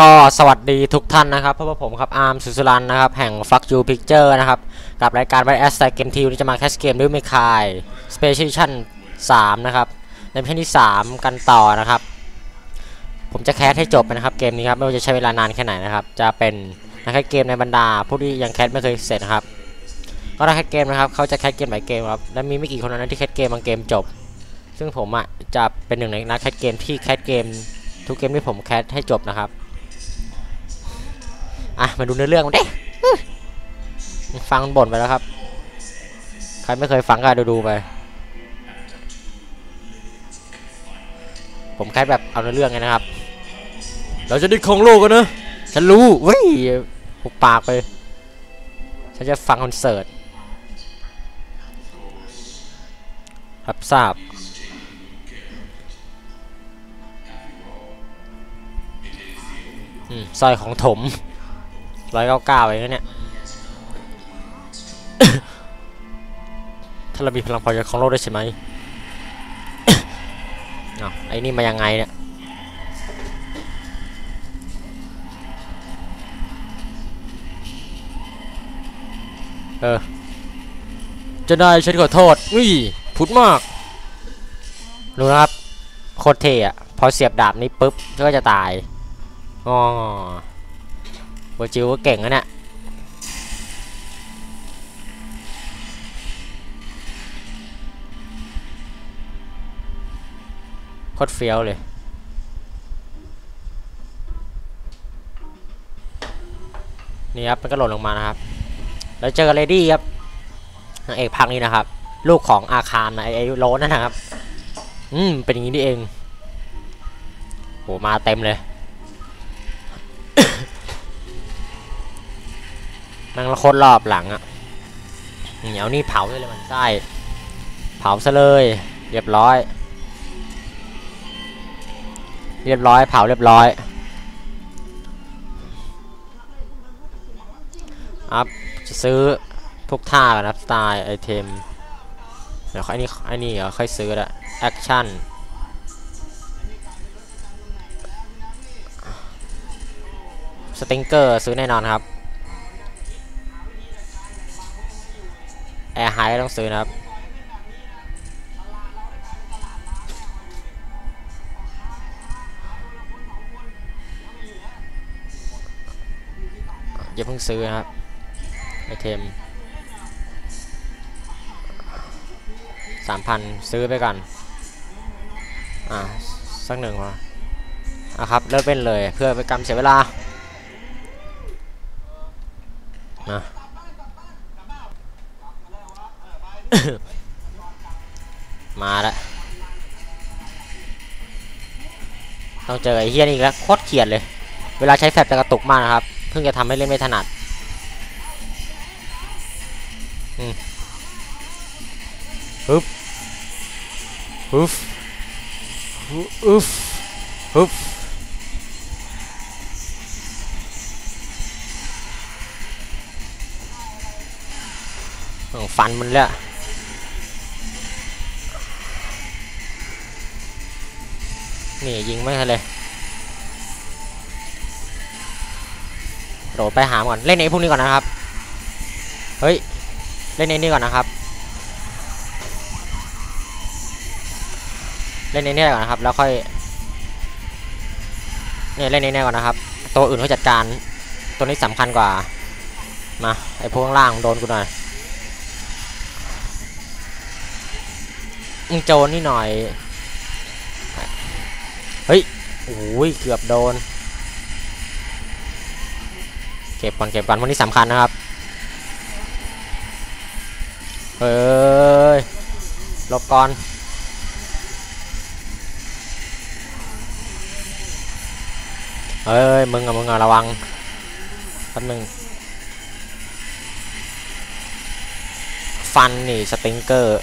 ก็สวัสดีทุกท่านนะครับเพราะว่าผมครับอาร์มสุสรันนะครับ แห่ง Fuck You Picture นะครับ กับรายการ By S Game Team ที่จะมาแคสเกมด้วยไมคาย Special 3นะครับ ในเพลงที่ 3 กันต่อนะครับ ผมจะแคสให้จบนะครับ เกมนี้ครับ ไม่ว่าจะใช้เวลานานแค่ไหนนะครับ จะเป็นนักแคสเกมในบรรดา ผู้ที่ยังแคสไม่เคยเสร็จนะครับ ก็นักแคสเกมนะครับเขาจะแคสเกมหลายเกมครับและมีไม่กี่คนนั้นที่แคสเกมบางเกมจบ ซึ่งผมอะจะเป็นหนึ่งในนักแคสเกมที่แคสเกมทุกเกมที่ผมแคสให้จบนะครับ อะมาดูเนื้อเรื่องมันดิฟังมันบ่นไปแล้วครับ ใครไม่เคยฟังก็ดูดูๆไป ผมแค่แบบเอาเนื้อเรื่องไงนะครับ เราจะได้ครองโลกกันนะฉันรู้เว้ยหุบปากไป ฉันจะฟังคอนเสิร์ตรับทราบอืมสร้อยของถม ร้อยเก้าเก้าเองนเนี่ยถ้าเรามีพลังพอจะครองโลกได้ใช่ไหมอ้าวไอ้นี่มายังไงเนี่ยเออจะได้ฉันขอโทษอุ้ยพุดมากดูนะครับ โคตรเท่อะพอเสียบดาบนี้ปุ๊บก็จะตายอ๋อ โบจิวก็เก่งนะเนี่ยโคตรเฟี้ยวเลยนี่ครับมันก็หล่นลงมานะครับ แล้วเจอเลดี้ครับนางเอกพักนี้นะครับ ลูกของอาคารนะไอ้ไอ้โลนนั่นนะครับ อืมเป็นอย่างนี้นี่เองโหมาเต็มเลย มันละคนรรอบหลังอะเหนียวนี่เผาเลยมันไส้เผาซะเลยเรียบร้อย เรียบร้อยเผาเรียบร้อยครับจะซื้อพวกท่ากันนะสไตล์ไอเทมเดี๋ยวไอ้นี่ไอ้นี่เดี๋ยวค่อยซื้อละแอคชั่นสติงเกอร์ซื้อแน่นอนครับ แอร์ไฮต้องซื้อนะครับอย่าเพิ่งซื้อนะครับไอเทมสามพันซื้อไปก่อน อ่า สักหนึ่งพออะครับ เลิกเล่นเลยเพื่อไปกำเสียเวลามา มาล้วต้องเจอไอ้เฮียนี่แล้วโคตรเขียดเลย เวลาใช้แฟลชจะกระตุกมากนะครับ เพิ่งจะทำให้เล่นไม่ถนัดอืมฮึบฮึบฮึบฮึบฮึบอ้าวฟันมันเลย นี่ยิงไม่ทันเลยโดดไปหามก่อน เล่นไอ้พวกนี้ก่อนนะครับ เฮ้ย เล่นไอ้นี่ก่อนนะครับ เล่นไอ้นี่ก่อนนะครับ แล้วค่อยเนี่ยเล่นไอ้นี่ก่อนนะครับ ตัวอื่นเขาจัดการ ตัวนี้สำคัญกว่า มา ไอ้พวกข้างล่างโดนกูหน่อย มึงโจรนี่หน่อย เฮ้ยโอ้ยเกือบโดน เก็บก่อนเก็บก่อนพวกนี้สำคัญนะครับเฮ้ยหลบก่อนเฮ้ยมึงอะมึงอะระวังแป๊บนึงฟันนี่สติงเกอร์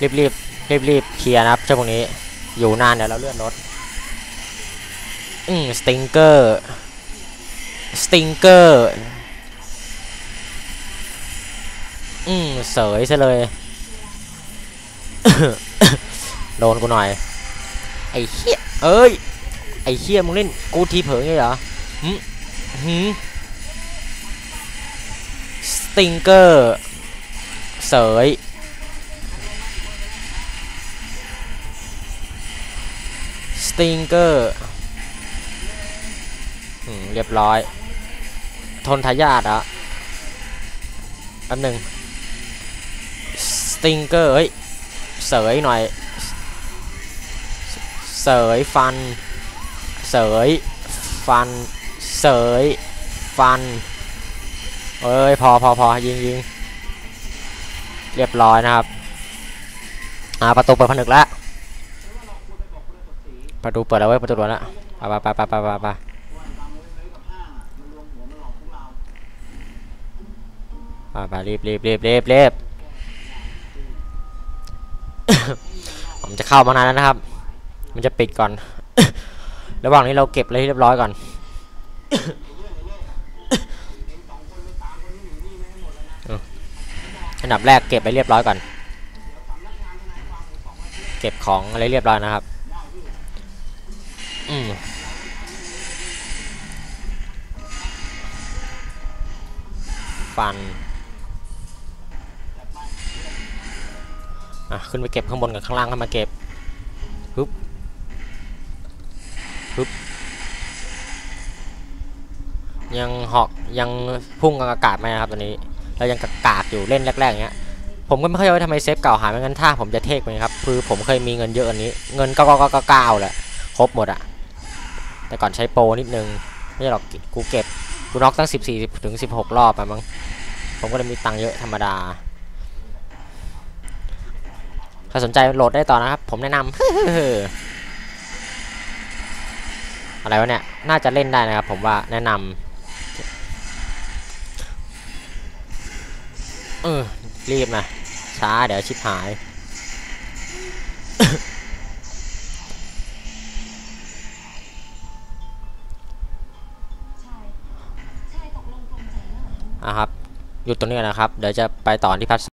รีบรีบ รีบรีบเคลียร์นะครับเจ้าพวกนี้อยู่นานเดี๋ยวเราเลื่อนรถอืมสติงเกอร์สติงเกอร์อืมเสยซะเลย โดนกูหน่อย ไออ้เหี้ยเอ้ย ไอ้เหี้ยมึงเล่นกูทีเผลอไงเหรอหืมหืมสติงเกอร์ เสย ติงเกอร์เรียบร้อย ทนทายาทอะแป๊บหนึ่งสติงเกอร์เฮ้ย เสยหน่อย เสยฟัน เสยฟัน เสยฟัน เอ้ย พอพอพอยิงยิงเรียบร้อยนะครับ อ่า ประตูเปิดผนึกแล้ว ประตูเปิดแล้วเว้ยประตูเปิดแล้วไปไปไปไปไปไปไปไปรีบรีบรีบรีบรีบผมจะเข้ามานานแล้วนะครับ มันจะปิดก่อน ระหว่างนี้เราเก็บอะไรเรียบร้อยก่อนอันดับแรกเก็บไปเรียบร้อยก่อน เก็บของอะไรเรียบร้อยนะครับ ฟัน อะ ขึ้นไปเก็บข้างบนกับข้างล่างขึ้นมาเก็บฮึบฮึบยังเหาะยังพุ่งกับอากาศไหมครับตอนนี้ เรายังกากอยู่เล่นแรกๆอย่างเงี้ยผมก็ไม่เข้าใจว่าทำไมเซฟเก่าหายไม่งั้นถ้าผมจะเทคไปครับคือผมเคยมีเงินเยอะอันนี้ เงินก้าเก้าเก้าเก้าแหละครบหมดอะ แต่ก่อนใช้โปรนิดนึง ไม่ใช่หรอกกูเก็บกูน็อกตั้ง 14ถึง 16 รอบอะมั้งผมก็เลยมีตังค์เยอะธรรมดาถ้าสนใจโหลดได้ต่อนะครับ ผมแนะนำอะไรวะเนี่ย น่าจะเล่นได้นะครับ ผมว่าแนะนำเออรีบนะช้าเดี๋ยวชิบหาย อะครับหยุดตรงนี้ก่อนนะครับ เดี๋ยวจะไปต่อที่พัท